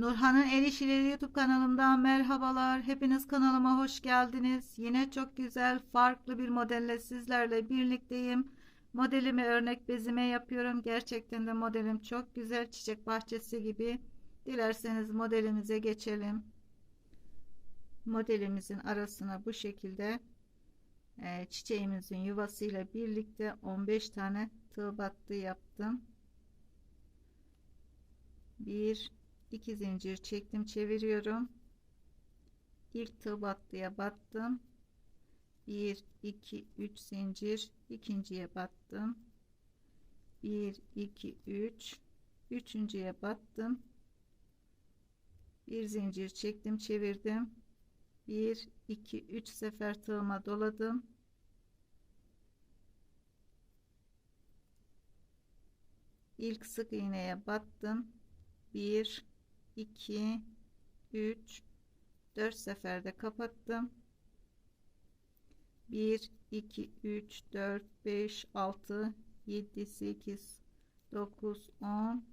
Nurhan'ın El İşleri YouTube kanalımdan merhabalar. Hepiniz kanalıma hoş geldiniz. Yine çok güzel farklı bir modelle sizlerle birlikteyim. Modelimi örnek bezime yapıyorum. Gerçekten de modelim çok güzel. Çiçek bahçesi gibi. Dilerseniz modelimize geçelim. Modelimizin arasına bu şekilde e, çiçeğimizin yuvasıyla birlikte 15 tane tığ battı yaptım. 1 2 zincir çektim çeviriyorum. İlk tığ battıya battım. 1 2 3 zincir ikinciye battım. 1 2 3 üçüncüye battım. Bir zincir çektim çevirdim. 1 2 3 sefer tığıma doladım. İlk sık iğneye battım. 1 2 3 4 seferde kapattım. 1 2 3 4 5 6 7 8 9 10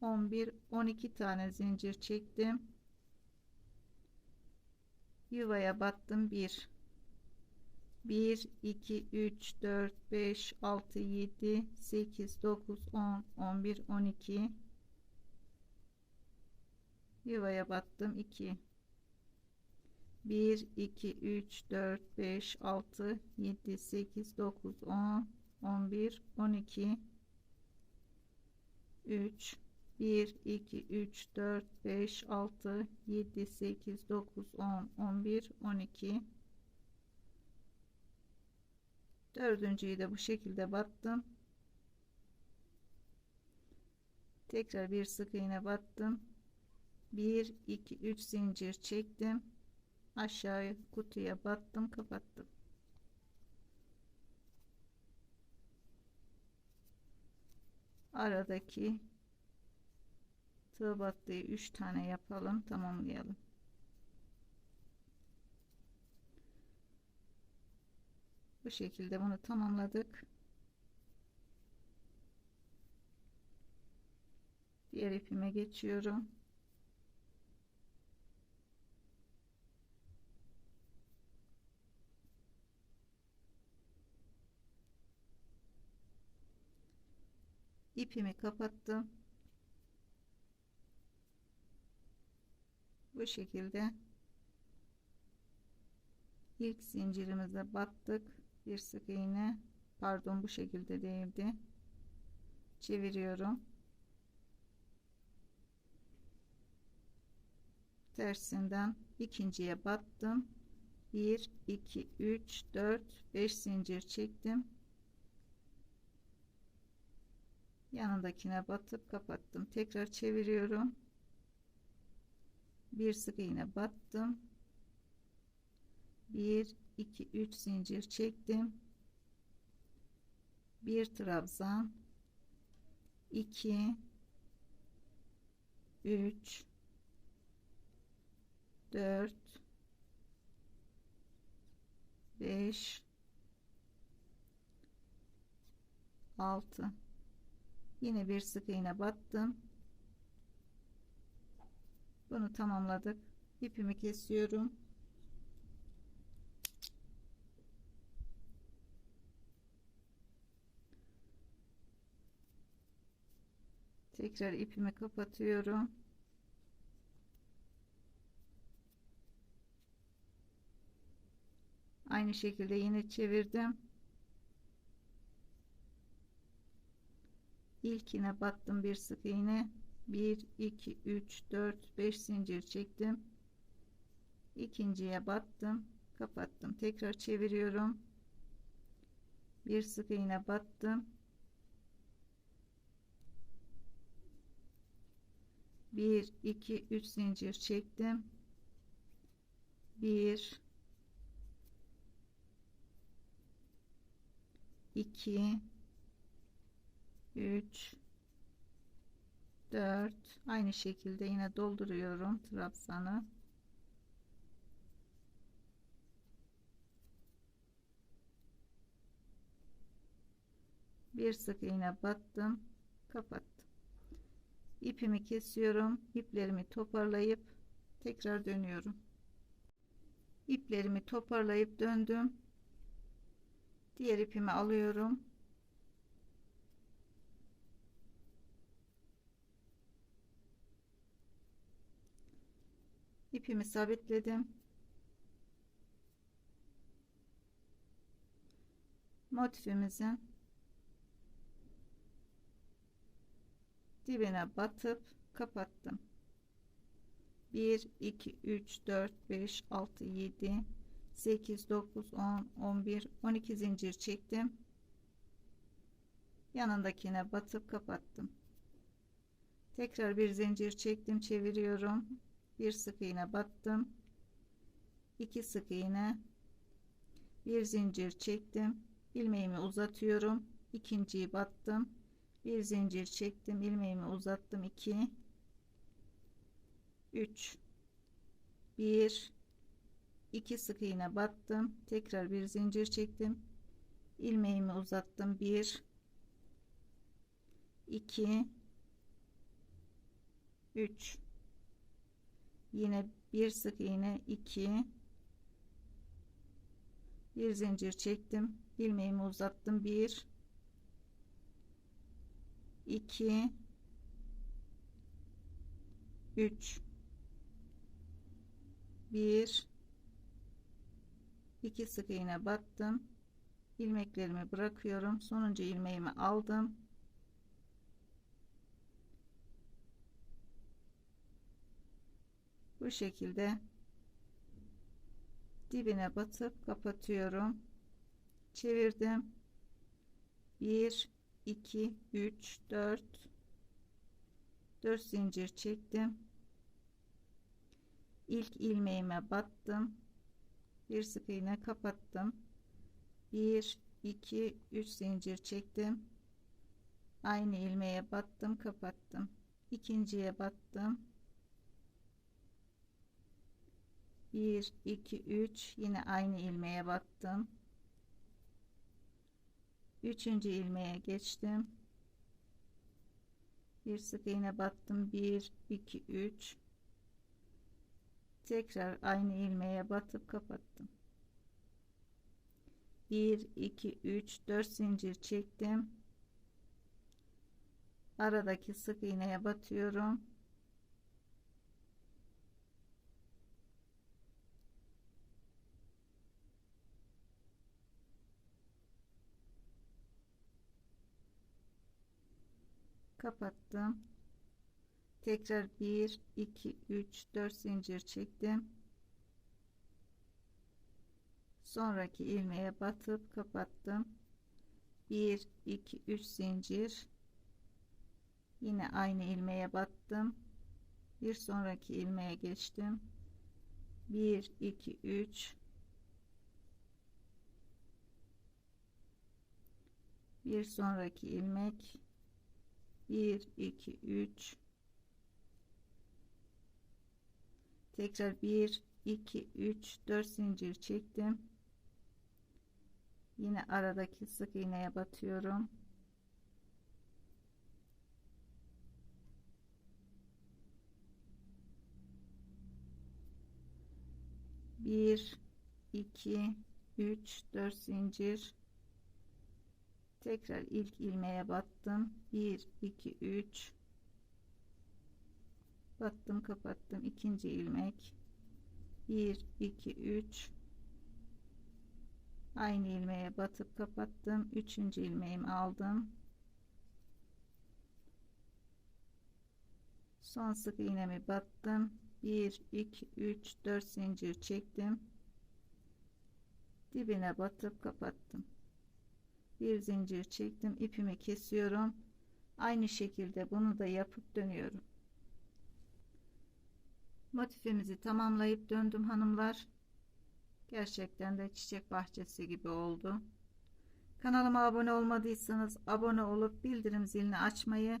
11 12 tane zincir çektim. Yuvaya battım. 1 1 2 3 4 5 6 7 8 9 10 11 12 yuvaya battım. 2 1 2 3 4 5 6 7 8 9 10 11 12 3 1 2 3 4 5 6 7 8 9 10 11 12 dördüncüyü de bu şekilde battım. Tekrar bir sık iğne battım 1 2 3 zincir çektim. Aşağıya kutuya battım kapattım. Aradaki tığ battığı 3 tane yapalım tamamlayalım. Bu şekilde bunu tamamladık. Diğer ipime geçiyorum ipimi kapattım. Bu şekilde ilk zincirimize battık. Bir sık iğne pardon bu şekilde değildi. Çeviriyorum. Tersinden ikinciye battım. 1 2 3 4 5 zincir çektim yanındakine batıp kapattım. Tekrar çeviriyorum. Bir sık iğne battım. 1 2 3 zincir çektim. Bir trabzan. 2 3 4 5 6 yine bir sık iğne battım. Bunu tamamladık. İpimi kesiyorum. Tekrar ipimi kapatıyorum. Aynı şekilde yine çevirdim ilkine battım bir sık iğne. 1 2 3 4 5 zincir çektim. İkinciye battım kapattım. Tekrar çeviriyorum. Bir sık iğne battım bir iki üç zincir çektim. Bir iki 3 4 aynı şekilde yine dolduruyorum trabzanı. Bir sık iğne battım kapattım. İpimi kesiyorum iplerimi toparlayıp tekrar dönüyorum. İplerimi toparlayıp döndüm. Diğer ipimi alıyorum ipimi sabitledim. Motifimizin dibine batıp kapattım. 1 2 3 4 5 6 7 8 9 10 11 12 zincir çektim. Yanındakine batıp kapattım. Tekrar bir zincir çektim çeviriyorum bir sık iğne battım. 2 sık iğne. Bir zincir çektim. İlmeğimi uzatıyorum. İkinciyi battım. Bir zincir çektim. İlmeğimi uzattım. 2 3 1 2 sık iğne battım. Tekrar bir zincir çektim. İlmeğimi uzattım. 1 2 3 yine bir sık iğne 2 bir zincir çektim. İlmeğimi uzattım. 1 2 3 1 2 sık iğne battım. İlmeklerimi bırakıyorum. Sonuncu ilmeğimi aldım bu şekilde dibine batıp kapatıyorum. Çevirdim. 1 2 3 4 4 zincir çektim. İlk ilmeğime battım. Bir sık iğne kapattım. 1 2 3 zincir çektim. Aynı ilmeğe battım kapattım. İkinciye battım 1 2 3 yine aynı ilmeğe battım üçüncü ilmeğe geçtim. Bir sık iğne battım 1 2 3 tekrar aynı ilmeğe batıp kapattım. 1 2 3 4 zincir çektim. Aradaki sık iğneye batıyorum kapattım. Tekrar 1 2 3 4 zincir çektim. Sonraki ilmeğe batıp kapattım. 1 2 3 zincir. Yine aynı ilmeğe battım. Bir sonraki ilmeğe geçtim. 1 2 3 bir sonraki ilmek 1 2 3 tekrar 1 2 3 4 zincir çektim. Yine aradaki sık iğneye batıyorum. Bir iki üç dört zincir tekrar ilk ilmeğe battım. 1 2 3 battım kapattım. İkinci ilmek. 1 2 3 aynı ilmeğe batıp kapattım. Üçüncü ilmeğimi aldım. Son sık iğnemi battım. 1 2 3 4 zincir çektim. Dibine batıp kapattım bir zincir çektim ipimi kesiyorum. Aynı şekilde bunu da yapıp dönüyorum. Motifimizi tamamlayıp döndüm hanımlar. Gerçekten de çiçek bahçesi gibi oldu. Kanalıma abone olmadıysanız abone olup bildirim zilini açmayı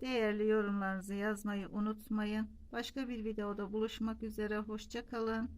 değerli yorumlarınızı yazmayı unutmayın. Başka bir videoda buluşmak üzere hoşça kalın